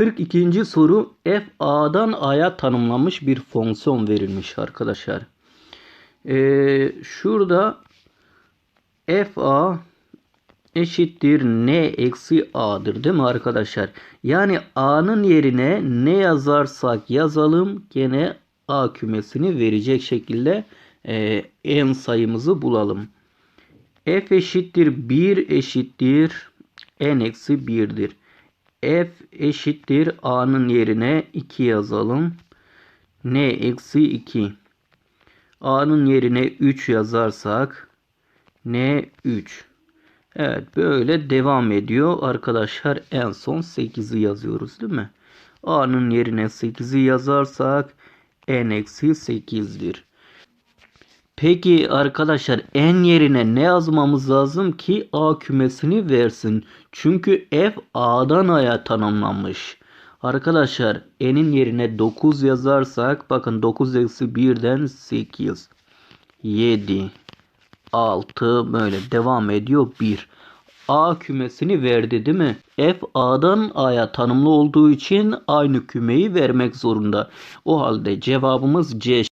42. soru f a'dan a'ya tanımlanmış bir fonksiyon verilmiş arkadaşlar. Ee, şurada f a eşittir n eksi a'dır değil mi arkadaşlar? Yani a'nın yerine ne yazarsak yazalım gene a kümesini verecek şekilde e, en sayımızı bulalım. f eşittir 1 eşittir n eksi 1'dir. F eşittir a'nın yerine 2 yazalım. n eksi 2. a'nın yerine 3 yazarsak n 3. Evet böyle devam ediyor. Arkadaşlar en son 8'i yazıyoruz değil mi? A'nın yerine 8'i yazarsak n eksi 8'dir. Peki arkadaşlar n yerine ne yazmamız lazım ki A kümesini versin? Çünkü f A'dan A'ya tanımlanmış. Arkadaşlar n'in yerine 9 yazarsak bakın 9 eksi 1'den 8 7 6 böyle devam ediyor 1. A kümesini verdi değil mi? F A'dan A'ya tanımlı olduğu için aynı kümeyi vermek zorunda. O halde cevabımız C.